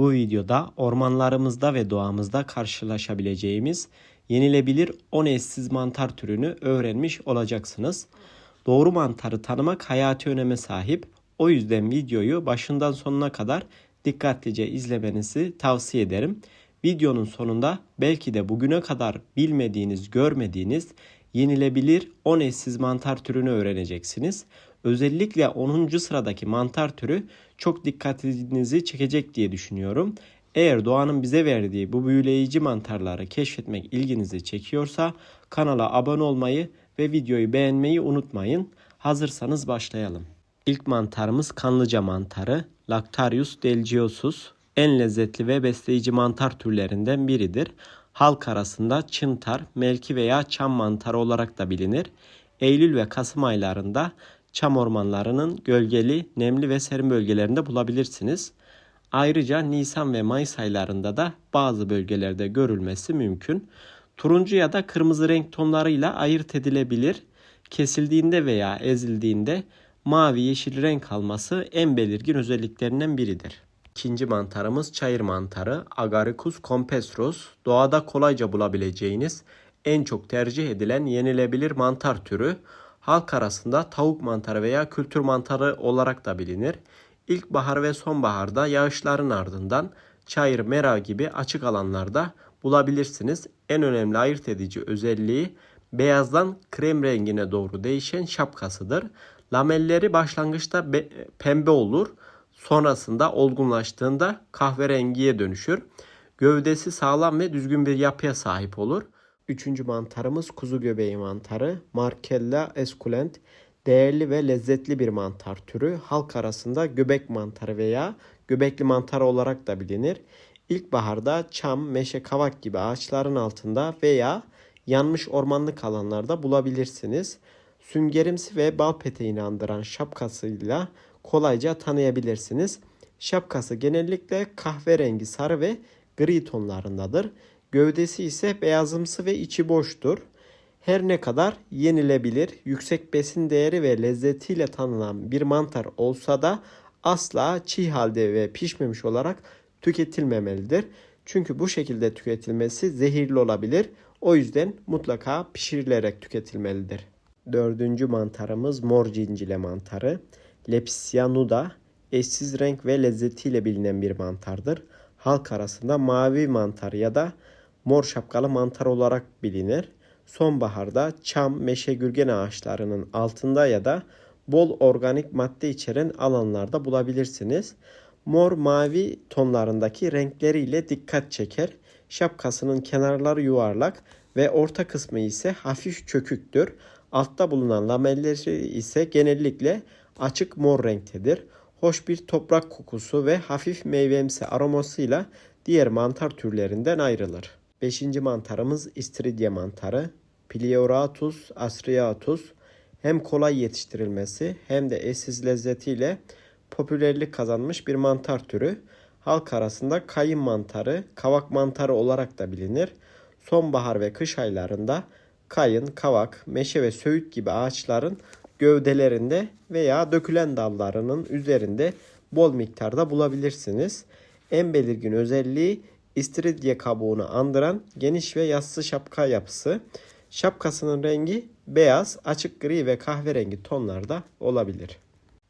Bu videoda ormanlarımızda ve doğamızda karşılaşabileceğimiz yenilebilir 10 eşsiz mantar türünü öğrenmiş olacaksınız. Doğru mantarı tanımak hayati öneme sahip. O yüzden videoyu başından sonuna kadar dikkatlice izlemenizi tavsiye ederim. Videonun sonunda belki de bugüne kadar bilmediğiniz, görmediğiniz yenilebilir 10 eşsiz mantar türünü öğreneceksiniz. Özellikle 10. sıradaki mantar türü çok dikkatinizi çekecek diye düşünüyorum. Eğer doğanın bize verdiği bu büyüleyici mantarları keşfetmek ilginizi çekiyorsa kanala abone olmayı ve videoyu beğenmeyi unutmayın. Hazırsanız başlayalım. İlk mantarımız kanlıca mantarı Lactarius delgiosus. En lezzetli ve besleyici mantar türlerinden biridir. Halk arasında çıntar, melki veya çam mantarı olarak da bilinir. Eylül ve Kasım aylarında çam ormanlarının gölgeli, nemli ve serin bölgelerinde bulabilirsiniz. Ayrıca Nisan ve Mayıs aylarında da bazı bölgelerde görülmesi mümkün. Turuncu ya da kırmızı renk tonlarıyla ayırt edilebilir. Kesildiğinde veya ezildiğinde mavi yeşil renk alması en belirgin özelliklerinden biridir. İkinci mantarımız çayır mantarı Agaricus compessus. Doğada kolayca bulabileceğiniz en çok tercih edilen yenilebilir mantar türü. Halk arasında tavuk mantarı veya kültür mantarı olarak da bilinir. İlkbahar ve sonbaharda yağışların ardından çayır, mera gibi açık alanlarda bulabilirsiniz. En önemli ayırt edici özelliği beyazdan krem rengine doğru değişen şapkasıdır. Lamelleri başlangıçta pembe olur. Sonrasında olgunlaştığında kahverengiye dönüşür. Gövdesi sağlam ve düzgün bir yapıya sahip olur. Üçüncü mantarımız kuzu göbeği mantarı. Markella esculent. Değerli ve lezzetli bir mantar türü. Halk arasında göbek mantarı veya göbekli mantar olarak da bilinir. İlkbaharda çam, meşe, kavak gibi ağaçların altında veya yanmış ormanlık alanlarda bulabilirsiniz. Süngerimsi ve bal peteğini andıran şapkasıyla kolayca tanıyabilirsiniz. Şapkası genellikle kahverengi, sarı ve gri tonlarındadır. Gövdesi ise beyazımsı ve içi boştur. Her ne kadar yenilebilir, yüksek besin değeri ve lezzetiyle tanınan bir mantar olsa da asla çiğ halde ve pişmemiş olarak tüketilmemelidir. Çünkü bu şekilde tüketilmesi zehirli olabilir. O yüzden mutlaka pişirilerek tüketilmelidir. Dördüncü mantarımız mor cincile mantarı. Lepsia nuda eşsiz renk ve lezzetiyle bilinen bir mantardır. Halk arasında mavi mantar ya da mor şapkalı mantar olarak bilinir. Sonbaharda çam, meşe, gürgen ağaçlarının altında ya da bol organik madde içeren alanlarda bulabilirsiniz. Mor mavi tonlarındaki renkleriyle dikkat çeker. Şapkasının kenarları yuvarlak ve orta kısmı ise hafif çöküktür. Altta bulunan lamelleri ise genellikle açık mor renktedir. Hoş bir toprak kokusu ve hafif meyvemsi aromasıyla diğer mantar türlerinden ayrılır. Beşinci mantarımız istiridye mantarı. Pleurotus astriatus hem kolay yetiştirilmesi hem de eşsiz lezzetiyle popülerlik kazanmış bir mantar türü. Halk arasında kayın mantarı, kavak mantarı olarak da bilinir. Sonbahar ve kış aylarında kayın, kavak, meşe ve söğüt gibi ağaçların gövdelerinde veya dökülen dallarının üzerinde bol miktarda bulabilirsiniz. En belirgin özelliği istiridye kabuğunu andıran geniş ve yassı şapka yapısı. Şapkasının rengi beyaz, açık gri ve kahverengi tonlarda olabilir.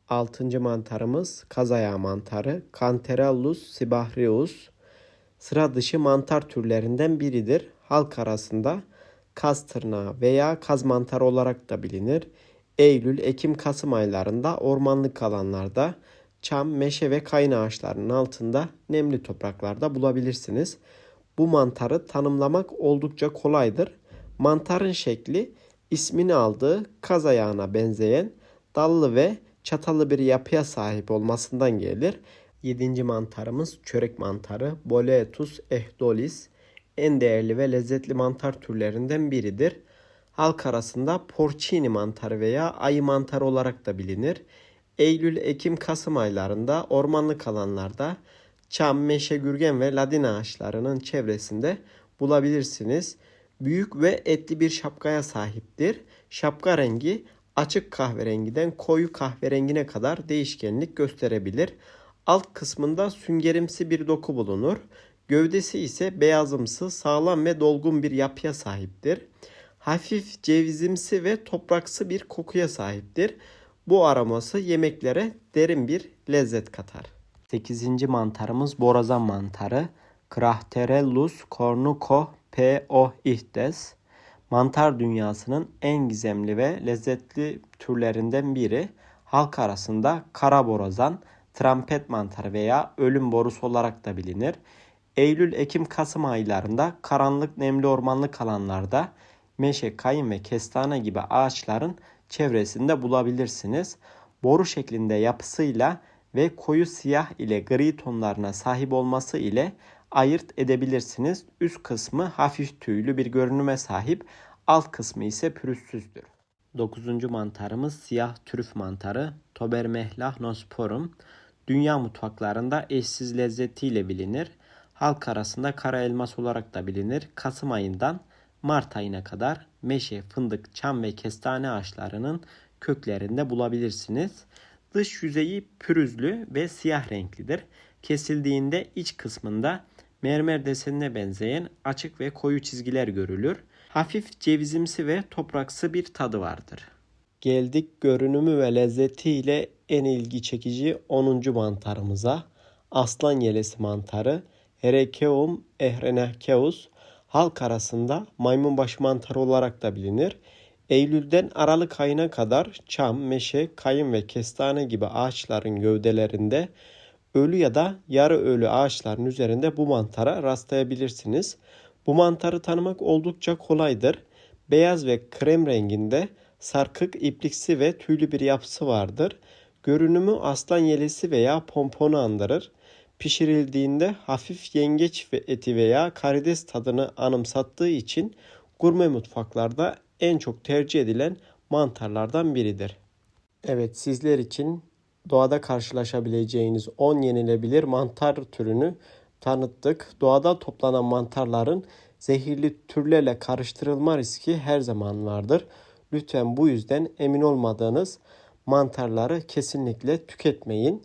Altıncı mantarımız kazayağı mantarı Canterellus sibahrius. Sıra dışı mantar türlerinden biridir. Halk arasında kaz tırnağı veya kaz mantarı olarak da bilinir. Eylül, Ekim, Kasım aylarında ormanlık alanlarda çam, meşe ve kayın ağaçlarının altında nemli topraklarda bulabilirsiniz. Bu mantarı tanımlamak oldukça kolaydır. Mantarın şekli ismini aldığı kaz ayağına benzeyen dallı ve çatalı bir yapıya sahip olmasından gelir. Yedinci mantarımız çörek mantarı Boletus ehdolis en değerli ve lezzetli mantar türlerinden biridir. Halk arasında porcini mantarı veya ayı mantarı olarak da bilinir. Eylül, Ekim, Kasım aylarında ormanlık alanlarda çam, meşe, gürgen ve ladin ağaçlarının çevresinde bulabilirsiniz. Büyük ve etli bir şapkaya sahiptir. Şapka rengi açık kahverengiden koyu kahverengine kadar değişkenlik gösterebilir. Alt kısmında süngerimsi bir doku bulunur. Gövdesi ise beyazımsı, sağlam ve dolgun bir yapıya sahiptir. Hafif cevizimsi ve topraksı bir kokuya sahiptir. Bu aroması yemeklere derin bir lezzet katar. 8. mantarımız borazan mantarı. Crachterellus cornuco P.O. ihtes. Mantar dünyasının en gizemli ve lezzetli türlerinden biri. Halk arasında kara borazan, trampet mantarı veya ölüm borusu olarak da bilinir. Eylül, Ekim, Kasım aylarında karanlık nemli ormanlık alanlarda meşe, kayın ve kestane gibi ağaçların çevresinde bulabilirsiniz. Boru şeklinde yapısıyla ve koyu siyah ile gri tonlarına sahip olması ile ayırt edebilirsiniz. Üst kısmı hafif tüylü bir görünüme sahip, alt kısmı ise pürüzsüzdür. Dokuzuncu mantarımız siyah trüf mantarı Tobermehlah nosporum. Dünya mutfaklarında eşsiz lezzetiyle bilinir. Halk arasında kara elmas olarak da bilinir. Kasım ayından Mart ayına kadar meşe, fındık, çam ve kestane ağaçlarının köklerinde bulabilirsiniz. Dış yüzeyi pürüzlü ve siyah renklidir. Kesildiğinde iç kısmında mermer desenine benzeyen açık ve koyu çizgiler görülür. Hafif cevizimsi ve topraksı bir tadı vardır. Geldik görünümü ve lezzetiyle en ilgi çekici 10. mantarımıza. Aslan yelesi mantarı Herekeum ehrenakeus halk arasında maymunbaşı mantarı olarak da bilinir. Eylül'den Aralık ayına kadar çam, meşe, kayın ve kestane gibi ağaçların gövdelerinde ölü ya da yarı ölü ağaçların üzerinde bu mantara rastlayabilirsiniz. Bu mantarı tanımak oldukça kolaydır. Beyaz ve krem renginde sarkık, ipliksi ve tüylü bir yapısı vardır. Görünümü aslan yelesi veya pomponu andırır. Pişirildiğinde hafif yengeç ve eti veya karides tadını anımsattığı için gurme mutfaklarda en çok tercih edilen mantarlardan biridir. Evet sizler için doğada karşılaşabileceğiniz 10 yenilebilir mantar türünü tanıttık. Doğada toplanan mantarların zehirli türlerle karıştırılma riski her zaman vardır. Lütfen bu yüzden emin olmadığınız mantarları kesinlikle tüketmeyin.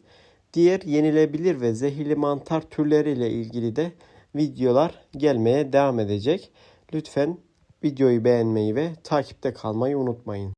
Diğer yenilebilir ve zehirli mantar türleriyle ilgili de videolar gelmeye devam edecek. Lütfen videoyu beğenmeyi ve takipte kalmayı unutmayın.